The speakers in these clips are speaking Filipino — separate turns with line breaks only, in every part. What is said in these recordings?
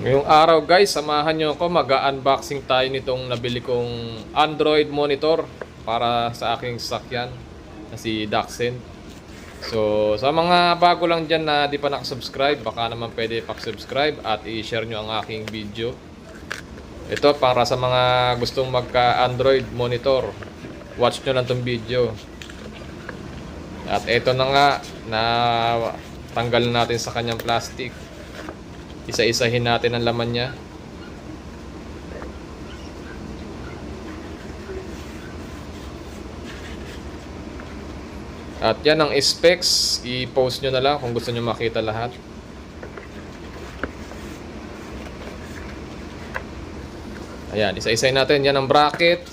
Ngayong araw guys, samahan nyo ako mag-unboxing tayo nitong nabili kong Android monitor para sa aking sasakyan na si Dachshund. So, sa mga bago lang dyan na di pa nakasubscribe, baka naman pwede pak-subscribe at i-share nyo ang aking video. Ito para sa mga gustong magka-Android monitor. Watch nyo lang tong video. At ito na nga, na tanggal natin sa kanyang plastic. Isa-isahin natin ang laman niya. At yan ang specs, i-post nyo na lang kung gusto nyo makita lahat. Ayan, isa-isahin natin. Yan ang bracket.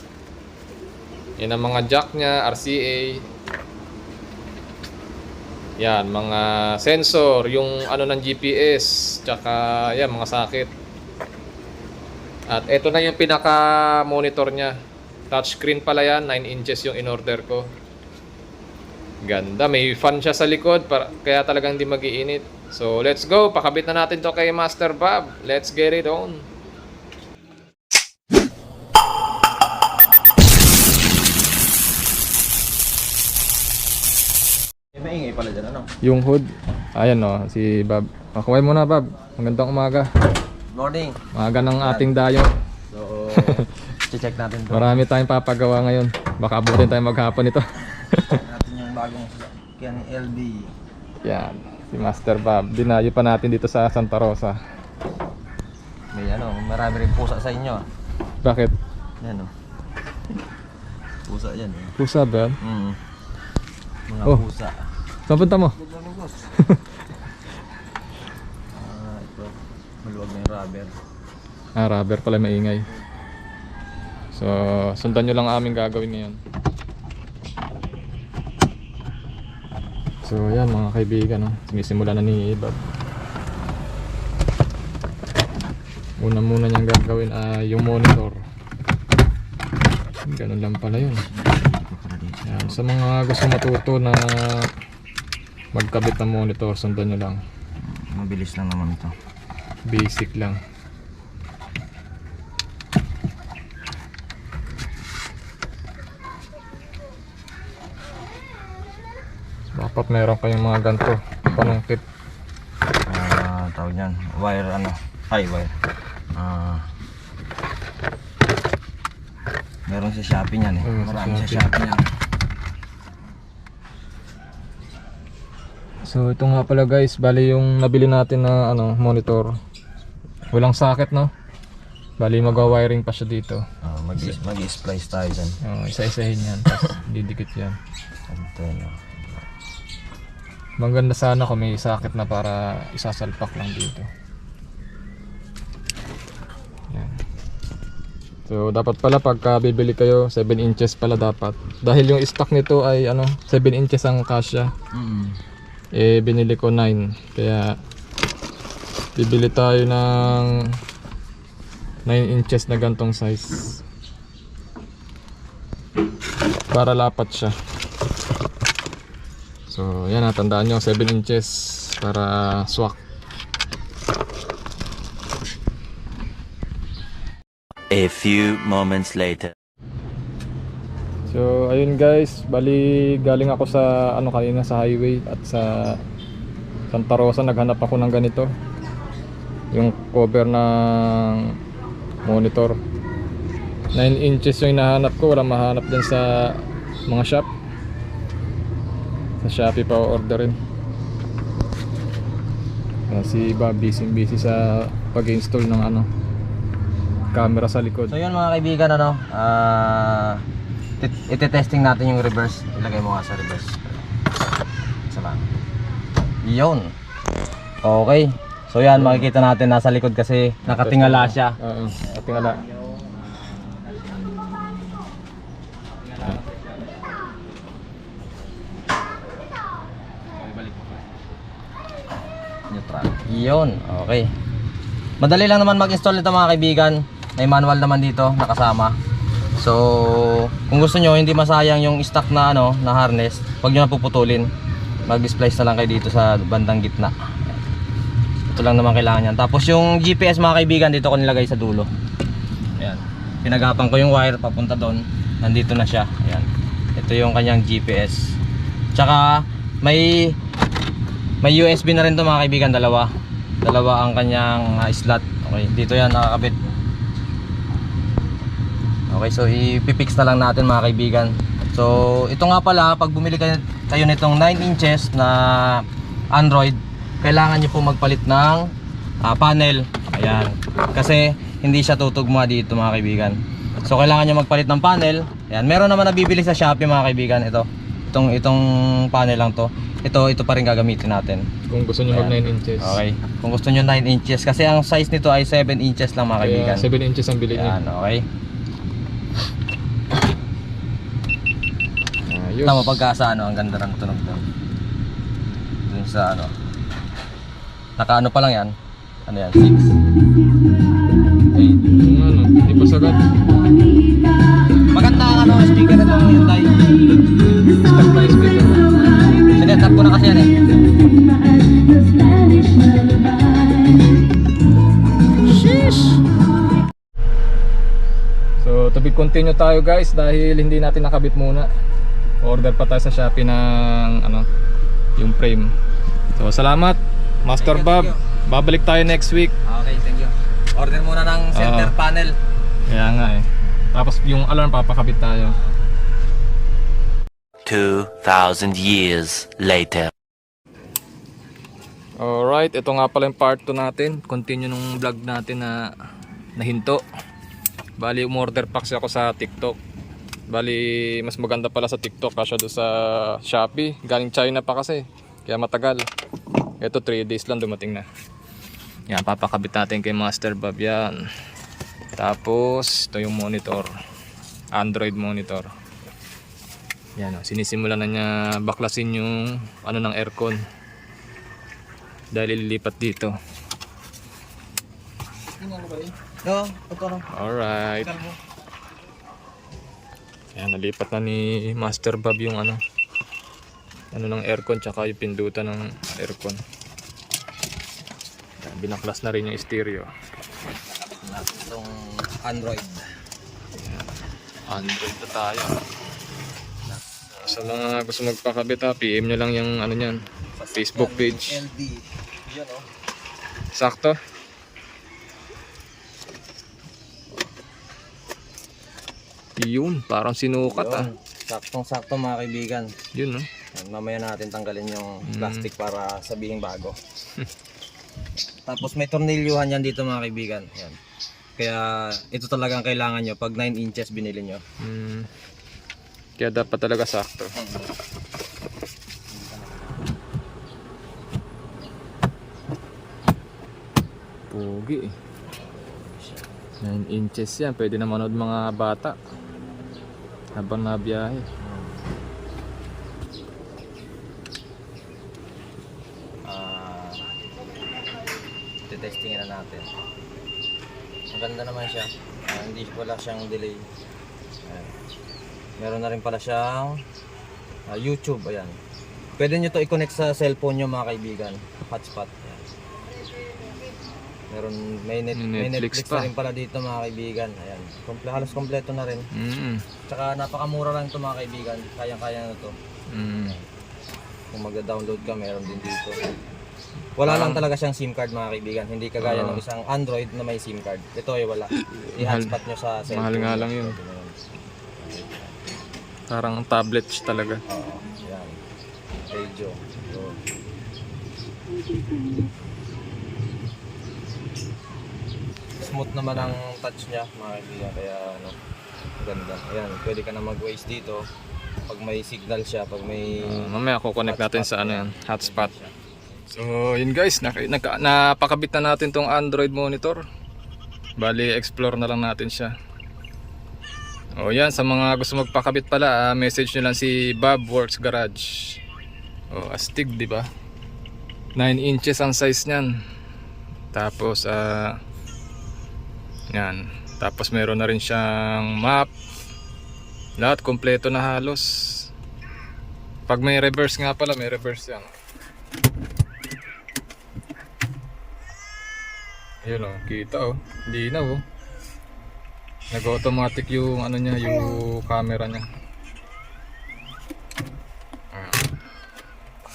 Yan ang mga jack niya, RCA. Yan, mga sensor, yung ano ng GPS, tsaka yan, mga socket. At ito na yung pinaka monitor niya. Touchscreen pala yan, 9 inches yung in-order ko. Ganda, may fan siya sa likod, para, kaya talagang hindi magiinit. So, let's go, pakabit na natin to kay Master Bob. Let's get it on.
Pala dyan, ano?
Yung hood, ayan o, si Bob. Makuhay mo na Bob, magandang umaga.
Morning!
Umaga ng ating dayo.
So, check natin to.
Marami tayong papagawa ngayon. Baka abutin tayo maghapon ito.
natin yung bagong sasakyan ni LB.
Yan, si Master Bob. Dinayo pa natin dito sa Santa Rosa.
May ano, marami rin pusa sa inyo. ah.
Bakit?
Yan oh. Pusa yan eh.
Pusa ba?
Mm. Mga
Oh.
pusa.
Saan punta mo?
Boss. Ah, ito. Maluwag na yung rubber.
Ah, rubber pala maingay. So, sundan nyo lang ang aming gagawin ngayon. So, yan mga kaibigan. No? Sinisimula na ni Bob. Una muna niyang gagawin ay yung monitor. Ganun lang pala yun. Yan. Sa mga gusto matuto na magkabit ng monitor, sundan nyo lang.
Mabilis lang naman ito.
Basic lang. Dapat meron kayong mga ganito. Panungkit.
Ah, tawag yan. Wire ano. Ay, wire. Ah. meron sa Shopee niyan eh.
Sa
Marami sa
Shopee.
Shopee niyan.
So ito nga pala guys, bali yung nabili natin na ano, monitor. Walang socket no? Bali magwa-wiring pa siya dito.
Ah, mag mag-splice tayo dyan.
Oh, isa-isahin yan, tapos didikit yan.
No.
Maganda sana kung may socket na para isasalpak lang dito. Yan. So dapat pala pagka bibili kayo 7 inches pala dapat. Dahil yung stock nito ay ano 7 inches ang kasya.
Mm.
Eh binili ko 9. Kaya bibili tayo ng 9 inches na gantong size. Para lapat siya. So, yan natandaan nyo, 7 inches para swak.
A few moments later.
So, ayun guys, bali galing ako sa ano kanina sa highway at sa Santa Rosa naghanap ako ng ganito. Yung cover ng monitor. 9 inches yung hinahanap ko, wala mahanap dyan sa mga shop. Sa Shopee pa orderin. Si Bob busy busy sa pag-install ng ano camera sa likod.
So yun mga kaibigan ano, ah tit- ite-testing natin yung reverse. Ilagay mo nga sa reverse. Isa lang. Yun. Okay. So yan makikita natin nasa likod kasi nakatingala siya.
Oo, nakatingala.
Neutral. Yun. Okay. Madali lang naman mag-install nito mga kaibigan. May manual naman dito nakasama. So, kung gusto nyo hindi masayang yung stock na ano, na harness, huwag nyo na puputulin. Mag-splice na lang kayo dito sa bandang gitna. Ito lang naman kailangan yan. Tapos yung GPS mga kaibigan, dito ko nilagay sa dulo. Ayan. Pinagapan ko yung wire papunta doon. Nandito na siya. Ayan. Ito yung kanyang GPS. Tsaka may may USB na rin to mga kaibigan, dalawa. Dalawa ang kanyang ah, slot. Okay, dito yan nakakabit. Okay, so ipipix na lang natin mga kaibigan. So, ito nga pala, pag bumili kayo, kayo nitong 9 inches na Android, kailangan nyo po magpalit ng ah, panel. Ayan. Kasi hindi siya tutugma dito mga kaibigan. So, kailangan nyo magpalit ng panel. Ayan. Meron naman nabibili sa Shopee mga kaibigan. Ito. Itong, itong panel lang to. Ito, ito pa rin gagamitin natin.
Kung gusto nyo mag 9
Ayan.
inches.
Okay. Kung gusto nyo 9 inches. Kasi ang size nito ay 7 inches lang mga
Kaya
kaibigan.
7 inches ang bilhin nyo.
Ayan, okay.
Ayos.
Tama pagka sa ano, ang ganda ng tunog doon. Dun sa ano. Naka ano pa lang yan? Ano yan? 6. 8.
Yung ano, hindi pa sagad.
Maganda ang ano, speaker nito ng Hyundai.
Stop na yung speaker.
Sinetap ko na kasi yan eh.
So, to be continue tayo guys dahil hindi natin nakabit muna. Order pa tayo sa Shopee ng ano, yung frame. So, salamat Master
Thank you,
Bob.
thank
Babalik tayo next week.
Okay, thank you. Order muna ng center
Ah.
panel.
Kaya nga eh. Tapos yung alarm papakabit tayo.
2,000 years later.
Alright, ito nga pala yung part 2 natin. Continue nung vlog natin na nahinto. Bali, umorder pa kasi ako sa TikTok. Bali, mas maganda pala sa TikTok kasi doon sa Shopee. Galing China pa kasi. Kaya matagal. Ito 3 days lang dumating na. Yan, papakabit natin kay Master Bob yan. Tapos, ito yung monitor. Android monitor. Yan, oh, sinisimulan na niya baklasin yung ano ng aircon dahil ililipat dito.
No, ito na.
Alright. Ayan, nalipat na ni Master Bob yung ano ano ng aircon tsaka yung pindutan ng aircon. Ayan, binaklas na rin yung stereo.
Itong Android.
Android na tayo. Sa mga gusto magpakabit ha, PM nyo lang yung ano nyan, Facebook page.
LD. Yan oh.
Sakto. Yun, parang sinukat ah.
Saktong-sakto mga kaibigan.
Yun no.
Yan, Mamaya natin tanggalin yung plastic para sabihing bago. Tapos may tornilyuhan yan dito mga kaibigan. Yan. Kaya ito talagang kailangan nyo pag 9 inches binili nyo.
Mm. Kaya dapat talaga sakto. Pogi eh. 9 inches yan. Pwede na manood mga bata. Habang nabiyahe.
Ah, titestingin na natin. Maganda naman siya. Ah, hindi wala siyang delay. Ayan. Meron na rin pala siyang ah, YouTube. Ayan. Pwede nyo to i-connect sa cellphone nyo mga kaibigan. Hotspot. Ayan. Meron may, net,
May
may
Netflix
Netflix,
pa.
na rin pala dito mga kaibigan. Ayan. Komple, halos kompleto na rin.
Mm.
Tsaka napakamura lang ito mga kaibigan. Kayang-kaya na to.
Mm.
Kung magda-download ka, meron din dito. Wala lang talaga siyang SIM card mga kaibigan. Hindi kagaya
Oo.
ng isang Android na may SIM card. Ito ay wala. I-hotspot nyo sa cellphone.
mahal nga lang yun. Parang tablet siya talaga.
Oo. Yan. Radio. So, smooth naman ang touch niya mga kaibigan. Kaya ano, ganda. Ayan, pwede ka na mag-waste dito. Pag may signal siya, pag may...
Uh, mamaya kukonect natin sa ano yan, hotspot. So, yun guys, naka, naka, napakabit na natin tong Android monitor. Bali, explore na lang natin siya. O yan, sa mga gusto magpakabit pala, ah, message nyo lang si Bob Works Garage. O, astig, di ba? 9 inches ang size niyan. Tapos, ah, yan. Tapos meron na rin siyang map. Lahat kompleto na halos. Pag may reverse nga pala, may reverse yan. Yun oh, kita oh. Hindi na oh. Nag-automatic yung ano niya, yung camera niya.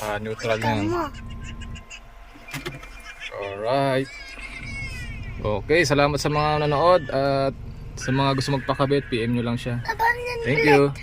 Ah, neutral na yan. Alright. Okay, salamat sa mga nanood at sa mga gusto magpakabit, PM nyo lang siya. Thank you.